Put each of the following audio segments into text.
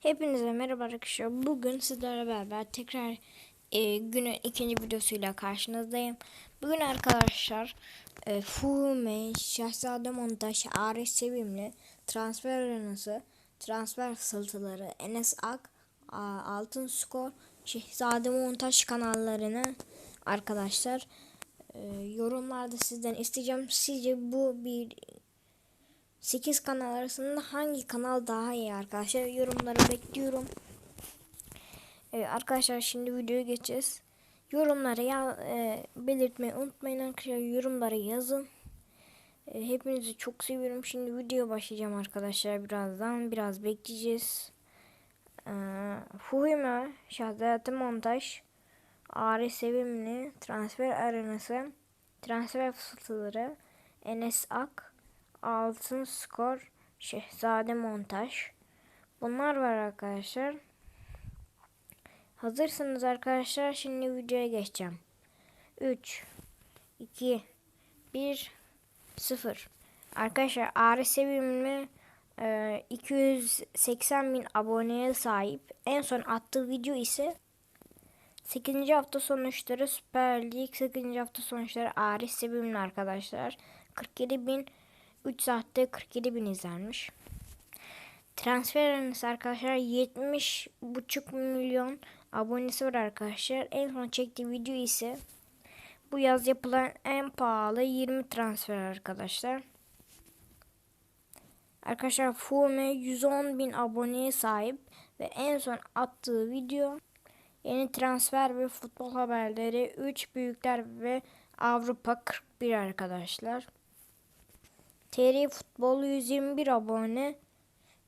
Hepinize merhaba arkadaşlar. Bugün sizlerle beraber tekrar e, günün ikinci videosuyla karşınızdayım. Bugün arkadaşlar e, Fume, Şehzade Montaj, Arif Sevimli, Transfer Arenası, Transfer Fısıltıları, Enes Ak, A- Altın Skor, Şehzade Montaj kanallarını arkadaşlar e, yorumlarda sizden isteyeceğim. Sizce bu bir 8 kanal arasında hangi kanal daha iyi arkadaşlar? Yorumları bekliyorum. Evet, arkadaşlar şimdi videoya geçeceğiz. Yorumlara ya, e, belirtmeyi unutmayın arkadaşlar. Yorumlara yazın. E, hepinizi çok seviyorum. Şimdi video başlayacağım arkadaşlar birazdan. Biraz bekleyeceğiz. E, Fuhime, Şahzade Montaj, Ari Sevimli, Transfer Arenası, Transfer Fısıltıları, Enes Ak, Altın Skor, Şehzade Montaj. Bunlar var arkadaşlar. Hazırsınız arkadaşlar. Şimdi videoya geçeceğim. 3 2 1 0 Arkadaşlar Ağrı Sevimli e, 280 bin aboneye sahip. En son attığı video ise 8. hafta sonuçları Süper Lig 8. hafta sonuçları Arif Sevimli arkadaşlar. 47 bin 3 saatte 47 bin izlenmiş. Transfer arenası arkadaşlar 70 buçuk milyon abonesi var arkadaşlar. En son çektiği video ise bu yaz yapılan en pahalı 20 transfer arkadaşlar. Arkadaşlar Fume 110 bin aboneye sahip ve en son attığı video yeni transfer ve futbol haberleri 3 büyükler ve Avrupa 41 arkadaşlar. TR Futbol 121 abone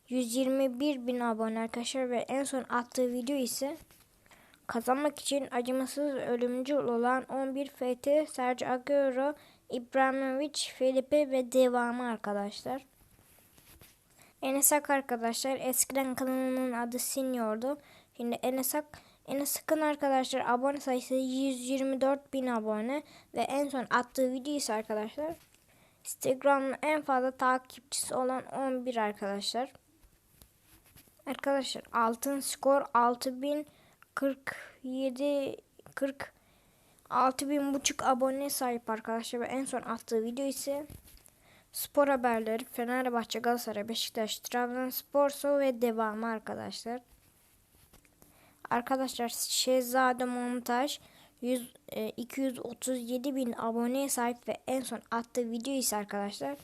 121 bin abone arkadaşlar ve en son attığı video ise kazanmak için acımasız ölümcül olan 11 FT Sergio Aguero, İbrahimovic, Felipe ve devamı arkadaşlar. Enes Ak arkadaşlar eskiden kanalının adı Senior'du. Şimdi Enes Ak Enes Ak'ın arkadaşlar abone sayısı 124 bin abone ve en son attığı video ise arkadaşlar Instagram'ın en fazla takipçisi olan 11 arkadaşlar. Arkadaşlar altın skor 6047 40 6000 buçuk abone sahip arkadaşlar ve en son attığı video ise spor haberleri Fenerbahçe, Galatasaray, Beşiktaş, Trabzonspor ve devamı arkadaşlar. Arkadaşlar Şehzade Montaj 100, e, 237 bin aboneye sahip ve en son attığı video ise arkadaşlar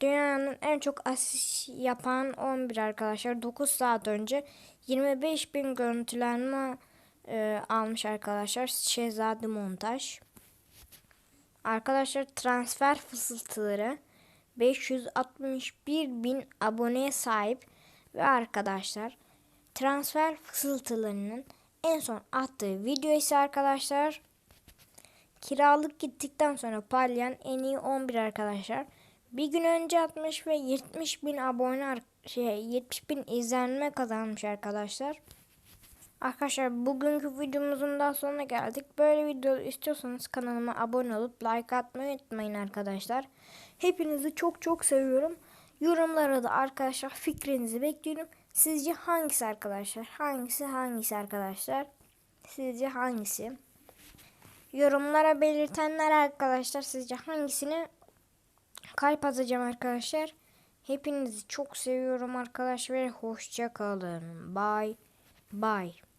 dünyanın en çok asist yapan 11 arkadaşlar 9 saat önce 25 bin görüntülenme e, almış arkadaşlar Şehzade Montaj. Arkadaşlar transfer fısıltıları 561 bin aboneye sahip ve arkadaşlar transfer fısıltılarının en son attığı video ise arkadaşlar kiralık gittikten sonra parlayan en iyi 11 arkadaşlar. Bir gün önce atmış ve 70 bin abone şey 70 bin izlenme kazanmış arkadaşlar. Arkadaşlar bugünkü videomuzun daha sonuna geldik. Böyle video istiyorsanız kanalıma abone olup like atmayı unutmayın arkadaşlar. Hepinizi çok çok seviyorum. Yorumlara da arkadaşlar fikrinizi bekliyorum. Sizce hangisi arkadaşlar? Hangisi hangisi arkadaşlar? Sizce hangisi? Yorumlara belirtenler arkadaşlar sizce hangisini kalp atacağım arkadaşlar. Hepinizi çok seviyorum arkadaşlar hoşça kalın. Bye bye.